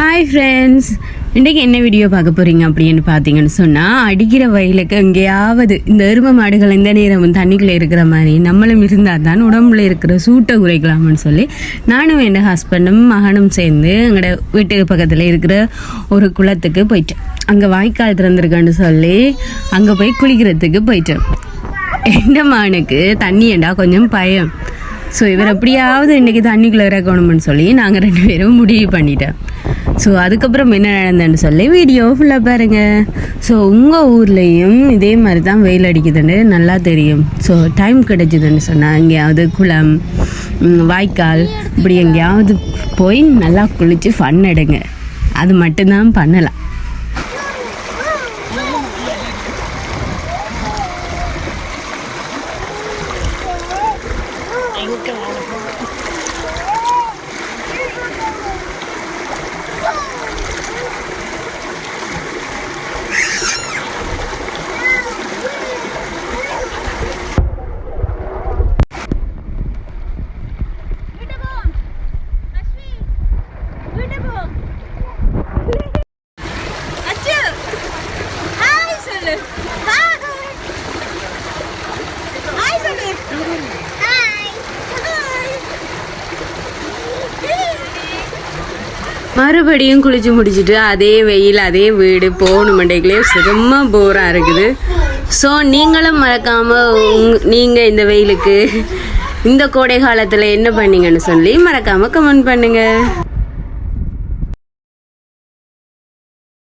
Hi friends இன்றைக்கி என்ன video பார்க்க போகிறீங்க அப்படின்னு பார்த்தீங்கன்னு சொன்னால் அடிக்கிற வயலுக்கு எங்கேயாவது இந்த எரும மாடுகள் எந்த நேரம் தண்ணிக்குள்ளே இருக்கிற மாதிரி நம்மளும் இருந்தால் தான் உடம்புல இருக்கிற சூட்டை குறைக்கலாம்னு சொல்லி நானும் என் ஹஸ்பண்டும் மகனும் சேர்ந்து எங்களோட வீட்டுக்கு பக்கத்தில் இருக்கிற ஒரு குளத்துக்கு போயிட்டேன். அங்கே வாய்க்கால் திறந்திருக்கேன்னு சொல்லி அங்கே போய் குளிக்கிறதுக்கு போயிட்டேன். எந்த மானுக்கு தண்ணி ஏண்டா கொஞ்சம் பயம். ஸோ இவர் எப்படியாவது இன்றைக்கி தண்ணிக்குள்ளே இறக்கணும்னு சொல்லி நாங்கள் ரெண்டு பேரும் முடிவு பண்ணிட்டேன் ஸோ அதுக்கப்புறம் என்ன நடந்ததுன்னு சொல்லி வீடியோ ஃபுல்லாக பாருங்கள் ஸோ உங்கள் ஊர்லேயும் இதே மாதிரி தான் வெயில் அடிக்குதுன்னு நல்லா தெரியும். ஸோ டைம் கிடைச்சிதுன்னு சொன்னால் எங்கேயாவது குளம் வாய்க்கால் இப்படி எங்கேயாவது போய் நல்லா குளித்து ஃபன் எடுங்க. அது மட்டும்தான் பண்ணலாம். ลูกแก้ว மறுபடியும் குளிச்சு முடிச்சிட்டு அதே வெயில் அதே வீடு போகணும் மண்டைகளே போராக இருக்குது. ஸோ நீங்களும் மறக்காமல் உங் நீங்கள் இந்த வெயிலுக்கு இந்த கோடை காலத்தில் என்ன பண்ணீங்கன்னு சொல்லி மறக்காமல் கமெண்ட் பண்ணுங்கள்